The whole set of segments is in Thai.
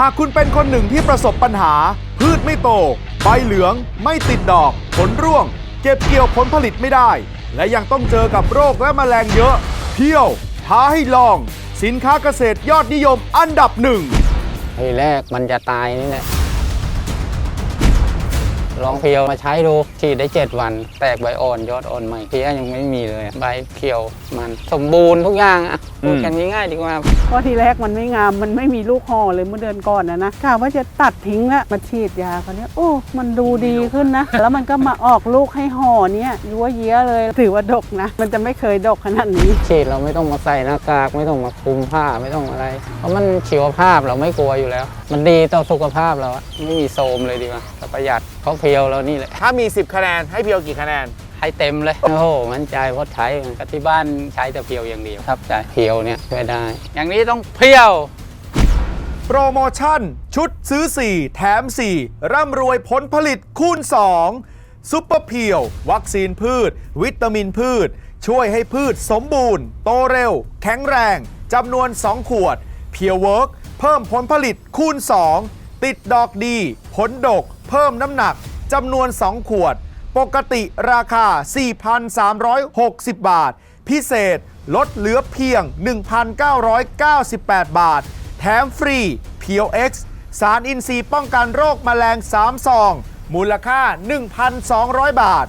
หากคุณเป็นคนหนึ่งที่ประสบปัญหา พืชไม่โต ใบเหลือง ไม่ติดดอก ผลร่วง เก็บเกี่ยวผลผลิตไม่ได้ และยังต้องเจอกับโรคและแมลงเยอะ เที่ยวท้าให้ลอง สินค้าเกษตรยอดนิยมอันดับหนึ่ง ทีแรกมันจะตายนี่แหละ ลองเพียวมาใช้ดูฉีดได้ 7 วัน แตกใบอ่อนยอดอ่อนใหม่เพี้ยยังไม่มีเลยใบเขียวมันสมบูรณ์ทุกอย่างอะพูดกันง่ายๆดีกว่าเพราะทีแรกมันไม่งามมันไม่มีลูกห่อเลยเมื่อเดือนก่อนนะนะกะว่าจะตัดทิ้งละมาฉีดยาเขาวเนี้ยโอ้มันดูดีขึ้นนะ แล้วมันก็มาออกลูกให้ห่อเนี้ยยัวเยี้ยเลยถือว่าดกนะ มันจะไม่เคยดกขนาดนี้ฉีดเราไม่ต้องมาใส่หน้ากากไม่ต้องมาคลุมผ้าไม่ต้องอะไร เพราะมันชีวภาพเราไม่กลัวอยู่แล้ว มันดีต่อสุขภาพเราอะไม่มีโทรมเลยดีกว่าแต่ประหยัด เพราะเพียวเรานี่แหละ ถ้ามี 10 คะแนน ให้เพียวกี่คะแนน ให้เต็มเลย โอ้โหมั่นใจเพราะใช้ก็ที่บ้านใช้แต่เพียวอย่างเดียวครับใช่เพียวเนี่ยช่วยได้ อย่างนี้ต้องเพียว โปรโมชั่น ชุดซื้อ 4 แถม 4 ร่ำรวยผลผลิตคูณ 2 ซุปเปอร์เพียว วัคซีนพืช วิตามินพืช ช่วยให้พืชสมบูรณ์ โตเร็ว แข็งแรงจำนวน 2 ขวด เพียวเวิร์กเพิ่มผลผลิตคูณ 2 ติดดอกดี ผลดก เพิ่มน้ำหนักจำนวน 2 ขวด ปกติราคา 4,360 บาท พิเศษลดเหลือเพียง 1,998 บาท แถมฟรีเพียว X สารอินทรีย์ป้องกันโรคแมลง 3 ซอง มูลค่า 1,200 บาท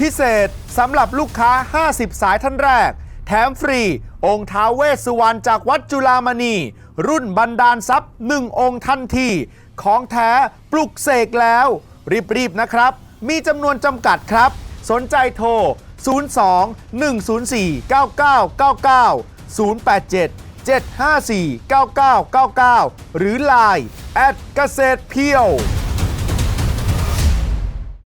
พิเศษสำหรับลูกค้า 50 สายท่านแรก แถมฟรี องค์ท้าเวสสุวรรณจากวัดจุฬามณี รุ่นบันดาลทรัพย์ 1 องค์ทันที ของแท้ปลุกเสกแล้ว รีบ ๆ นะครับ มีจำนวนจำกัดครับ สนใจโทร 02 104 9999 087 754 9999 หรือ Line แอดเกษตรเพียว